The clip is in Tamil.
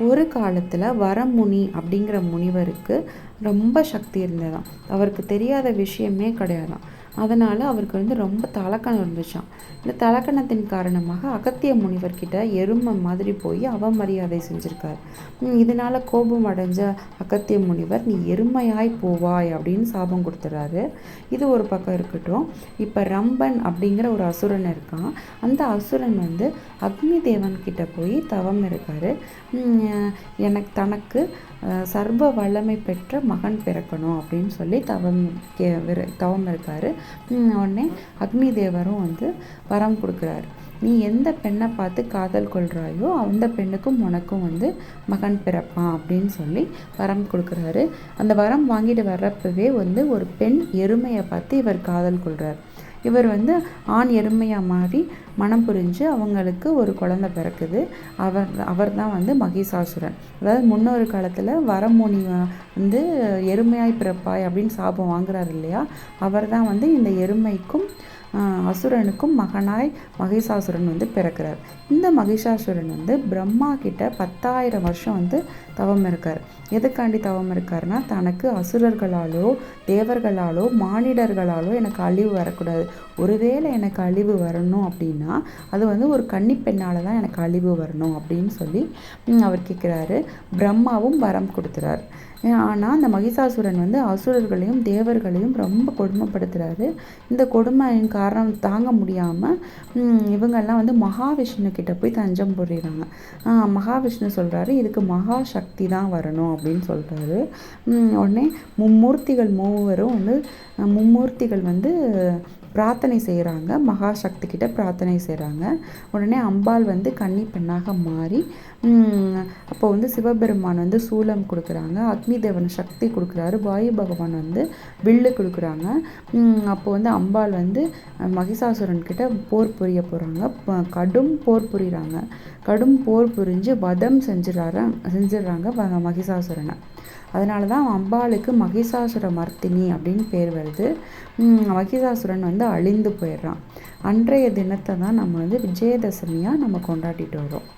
ஒரு காலத்தில் வரமுனி அப்படிங்கிற முனிவருக்கு ரொம்ப சக்தி இருந்ததாம். அவருக்கு தெரியாத விஷயமே கிடையாது அதனால் அவருக்கு வந்து ரொம்ப தலக்கணம் இருந்துச்சான் இந்த தலக்கணத்தின் காரணமாக அகத்திய முனிவர்கிட்ட எருமை மாதிரி போய் அவமரியாதை செஞ்சுருக்காரு. இதனால் கோபம் அடைஞ்ச அகத்திய முனிவர் நீ எருமையாய் போவாய் அப்படின்னு சாபம் கொடுத்துறாரு. இது ஒரு பக்கம் இருக்கட்டும். இப்போ ரம்பன் அப்படிங்கிற ஒரு அசுரன் இருக்கான். அந்த அசுரன் வந்து அக்னி தேவன் கிட்ட போய் தவம் இருக்கார். எனக்கு தனக்கு சர்வ வல்லமை பெற்ற மகன் பிறக்கணும் அப்படின்னு சொல்லி தவம் கே தவம் இருக்கார். உடனே அக்னி தேவரும் வந்து வரம் கொடுக்குறாரு. நீ எந்த பெண்ணை பார்த்து காதல் கொள்கிறாயோ அந்த பெண்ணுக்கும் உனக்கும் வந்து மகன் பிறப்பான் அப்படின்னு சொல்லி வரம் கொடுக்குறாரு. அந்த வரம் வாங்கிட்டு வர்றப்பவே வந்து ஒரு பெண் எருமையை பார்த்து இவர் காதல் கொள்கிறார் இவர் வந்து ஆண் எருமையாக மாறி மனம் புரிஞ்சு அவங்களுக்கு ஒரு குழந்த பிறக்குது. அவர் அவர் தான் வந்து மகிஷாசுரன். அதாவது முன்னொரு காலத்தில் வரமுனி வந்து எருமையாய் பிறப்பாய் அப்படின்னு சாபம் வாங்குறாரு இல்லையா? அவர் தான் வந்து இந்த எருமைக்கும் அசுரனுக்கும் மகனாய் மகிஷாசுரன் வந்து பிறக்கிறார். இந்த மகிஷாசுரன் வந்து பிரம்மா கிட்ட பத்தாயிரம் வருஷம் வந்து தவம் இருக்கார். எதுக்காண்டி தவம் இருக்காருன்னா தனக்கு அசுரர்களாலோ தேவர்களாலோ மானிடர்களாலோ எனக்கு அழிவு வரக்கூடாது. ஒருவேளை எனக்கு அழிவு வரணும் அப்படின்னா அது வந்து ஒரு கன்னி பெண்ணால் தான் எனக்கு அழிவு வரணும் அப்படின்னு சொல்லி அவர் கேட்குறாரு பிரம்மாவும் வரம் கொடுத்துறாரு. ஆனால் அந்த மகிஷாசுரன் வந்து அசுரர்களையும் தேவர்களையும் ரொம்ப கொடுமைப்படுத்துகிறாரு இந்த கொடுமையின் காரணம் தாங்க முடியாமல் இவங்கெல்லாம் வந்து மகாவிஷ்ணு கிட்ட போய் தஞ்சம் புரியுறாங்க. மகாவிஷ்ணு சொல்கிறாரு இதுக்கு மகா சக்தி தான் வரணும் அப்படின்னு சொல்கிறாரு உடனே மும்மூர்த்திகள் மூவரும் வந்து மும்மூர்த்திகள் வந்து பிரார்த்தனை செய்கிறாங்க மகாசக்தி கிட்ட பிரார்த்தனை செய்கிறாங்க உடனே அம்பாள் வந்து கன்னி பெண்ணாக மாறி அப்போ வந்து சிவபெருமான் வந்து சூலம் கொடுக்குறாங்க. அக்னி தேவன் சக்தி கொடுக்குறாரு. வாயு பகவான் வந்து வில்லு கொடுக்குறாங்க. அப்போ வந்து அம்பாள் வந்து மகிஷாசுரன் கிட்ட போர் புரிய போகிறாங்க கடும் போர் புரிகிறாங்க கடும் போர் புரிஞ்சு வதம் செஞ்சிடறாரு செஞ்சிடுறாங்க மகிஷாசுரனை. அதனால தான் அம்பாளுக்கு மகிஷாசுர மர்த்தினி அப்படின்னு பேர் வருது. மகிஷாசுரன் வந்து வந்து அழிந்து போயிடுறான். அன்றைய தினத்தை தான் நம்ம வந்து விஜயதசமியாக நம்ம கொண்டாடிட்டு வரோம்